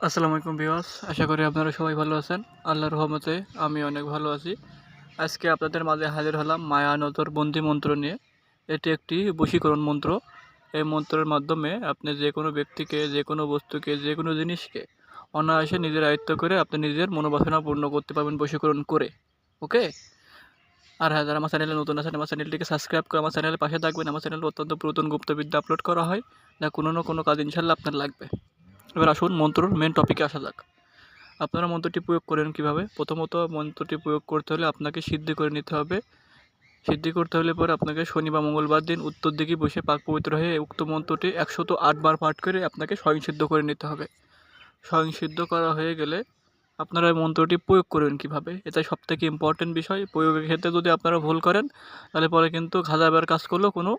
আসসালামু আলাইকুম বিওয়াস আশা করি আপনারা সবাই ভালো আছেন। আল্লাহর রহমতে আমি অনেক ভালো আছি। আজকে আপনাদের মাঝে হাজির হলাম মায়া নজর বন্দি মন্ত্র নিয়ে। এটি একটি বশীকরণ মন্ত্র। এই মন্ত্রের মাধ্যমে আপনি যে কোনো ব্যক্তিকে, যে কোনো বস্তুকে, যে কোনো জিনিসকে অনায়াসে নিজের আয়ত্ত করে আপনি নিজের মনোবাসনা পূর্ণ করতে পারবেন বশীকরণ করে। ওকে? আর হ্যাঁ যারা আমার চ্যানেলে নতুন আছেন, আমার চ্যানেলটিকে সাবস্ক্রাইব করে আমার চ্যানেলের পাশে থাকবেন। আমার চ্যানেলে অত্যন্ত পুরাতন গুপ্তবিদ্যা আপলোড করা হয়, যা কোনো না কোনো কাজ ইনশাল্লাহ আপনার লাগবে। এবার আসুন মন্ত্রর মেন টপিকে আসা যাক। আপনারা মন্ত্রটি প্রয়োগ করেন কীভাবে? প্রথমত মন্ত্রটি প্রয়োগ করতে হলে আপনাকে সিদ্ধি করে নিতে হবে। সিদ্ধি করতে হলে পরে আপনাকে শনি বা মঙ্গলবার দিন উত্তর দিকে বসে পাক পবিত্র হয়ে উক্ত মন্ত্রটি একশত আটবার পাঠ করে আপনাকে স্বয়ংসিদ্ধ করে নিতে হবে। স্বয়ংসিদ্ধ করা হয়ে গেলে আপনারা এই মন্ত্রটি প্রয়োগ করবেন কীভাবে? এটা সবথেকে ইম্পর্টেন্ট বিষয়। প্রয়োগের ক্ষেত্রে যদি আপনারা ভুল করেন, তাহলে পরে কিন্তু হাজারবার কাজ করলেও কোনো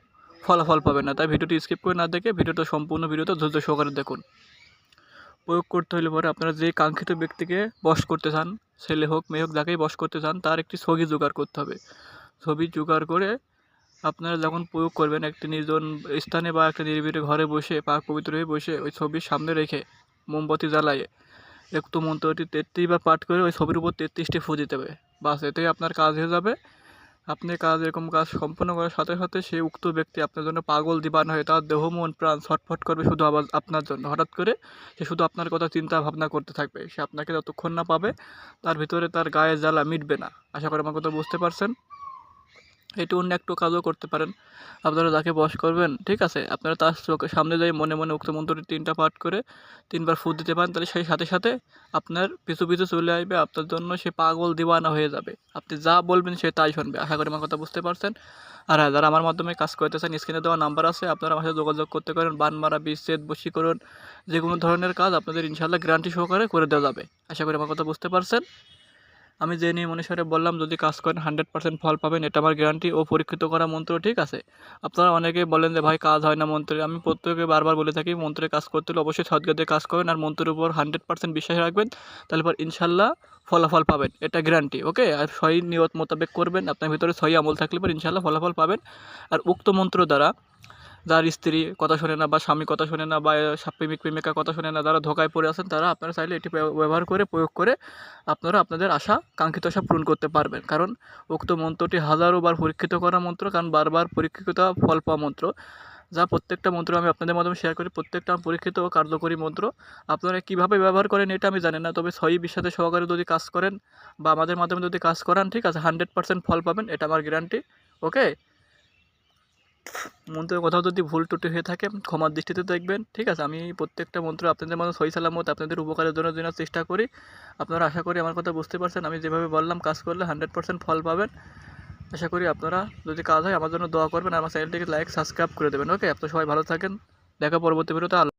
ফলাফল পাবেন না। তাই ভিডিওটি স্কিপ করে না দেখে ভিডিওটা সম্পূর্ণ ভিডিওটা ধৈর্য সহকারে দেখুন। প্রয়োগ করতে হলে পরে আপনারা যে কাঙ্ক্ষিত ব্যক্তিকে বশ করতে চান, ছেলে হোক, মেয়ে হোক, যাকেই বশ করতে চান, তার একটি ছবি জোগাড় করতে হবে। ছবি জোগাড় করে আপনারা যখন প্রয়োগ করবেন একটি নির্জন স্থানে বা একটা নিরিবিলি ঘরে বসে পাক পবিত্র হয়ে বসে ওই ছবির সামনে রেখে মোমবাতি জ্বালায়ে একটু মন্ত্রটি তেত্রিশ বার পাঠ করে ওই ছবির উপর তেত্রিশটি ফু দিতে হবে। বাস, এতেই আপনার কাজ হয়ে যাবে। আপনি কাজ, এরকম কাজ সম্পন্ন করার সাথে সাথে সেই উক্ত ব্যক্তি আপনার জন্য পাগল, দিবান হয় তার দেহ, মন, প্রাণ ছটফট করবে শুধু আবার আপনার জন্য। হঠাৎ করে সে শুধু আপনার কথা চিন্তা ভাবনা করতে থাকবে। সে আপনাকে যতক্ষণ না পাবে, তার ভিতরে তার গায়ে জ্বালা মিটবে না। আশা করি আমার কথা বুঝতে পারছেন? এটু অন্য একটু কাজও করতে পারেন। আপনারা যাকে বস করবেন, ঠিক আছে? আপনারা তার চোখের সামনে যাই মনে মনে উক্ত মন্ত্রটি তিনটা পাঠ করে তিনবার ফুট দিতে পারেন, তাহলে সেই সাথে সাথে আপনার পিছু পিছু চলে আসবে, আপনার জন্য সে পাগল দিওয়ানা হয়ে যাবে। আপনি যা বলবেন সে তাই শুনবে। আশা করি আমার কথা বুঝতে পারছেন। আর হ্যাঁ যারা আমার মাধ্যমে কাজ করতে চান স্ক্রিনে দেওয়া নাম্বার আছে, আপনারা আমার সাথে যোগাযোগ করতে পারেন। বান মারা বিচ্ছেদ বশীকরণ যে কোনো ধরনের কাজ আপনাদের ইনশাল্লাহ গ্যারান্টি সহকারে করে দেওয়া যাবে। আশা করি আমার কথা বুঝতে পারছেন। আমি যে নিয়ম অনুসারে বললাম, যদি কাজ করেন হান্ড্রেড পার্সেন্ট ফল পাবেন, এটা আমার গ্যারান্টি ও পরীক্ষিত করা মন্ত্র, ঠিক আছে? আপনারা অনেকেই বলেন যে, ভাই, কাজ হয় না মন্ত্রে। আমি প্রত্যেকে বারবার বলে থাকি, মন্ত্রে কাজ করতে হলে অবশ্যই সৎ দিয়ে কাজ করবেন আর মন্ত্রের উপর হান্ড্রেড পার্সেন্ট বিশ্বাস রাখবেন, তাহলে পর ইনশাল্লাহ ফলাফল পাবেন, এটা গ্যারান্টি ওকে আর সহি নিয়ত মোতাবেক করবেন, আপনার ভিতরে সহি আমল থাকলে পর ইনশাল্লাহ ফলাফল পাবেন। আর উক্ত মন্ত্র দ্বারা যার স্ত্রী কথা শোনে না বা স্বামী কথা শোনে না বা প্রেমিক প্রেমিকা কথা শোনে না, যারা ধোকায় পড়ে আছেন, তারা আপনারা চাইলে এটি ব্যবহার করে, প্রয়োগ করে আপনারা আপনাদের আশা, কাঙ্ক্ষিত আশা পূরণ করতে পারবেন। কারণ উক্ত মন্ত্রটি হাজারো বার পরীক্ষিত করা মন্ত্র, কারণ বারবার পরীক্ষিত ফল পাওয়া মন্ত্র। যা প্রত্যেকটা মন্ত্র আমি আপনাদের মাধ্যমে শেয়ার করি, প্রত্যেকটা পরীক্ষিত ও কার্যকরী মন্ত্র। আপনারা কীভাবে ব্যবহার করেন এটা আমি জানি না, তবে সহি বিশ্বাসের সহকারে যদি কাজ করেন বা আমাদের মাধ্যমে যদি কাজ করান, ঠিক আছে হান্ড্রেড পার্সেন্ট ফল পাবেন, এটা আমার গ্যারান্টি ওকে মন্ত্রের কোথাও যদি ভুল ত্রুটি হয়ে থাকে, ক্ষমার দৃষ্টিতে দেখবেন, ঠিক আছে? আমি প্রত্যেকটা মন্ত্র আপনাদের মতো সহি সালামত, আপনাদের উপকারের জন্য জন্য চেষ্টা করি। আপনারা আশা করি আমার কথা বুঝতে পারছেন। আমি যেভাবে বললাম, কাজ করলে হান্ড্রেড পার্সেন্ট ফল পাবেন। আশা করি আপনারা যদি কাজ হয়, আমার জন্য দোয়া করবেন। আমার চ্যানেলটিকে লাইক, সাবস্ক্রাইব করে দেবেন, ওকে? আপনারা সবাই ভালো থাকেন। দেখা পরবর্তী ভিডিওতে।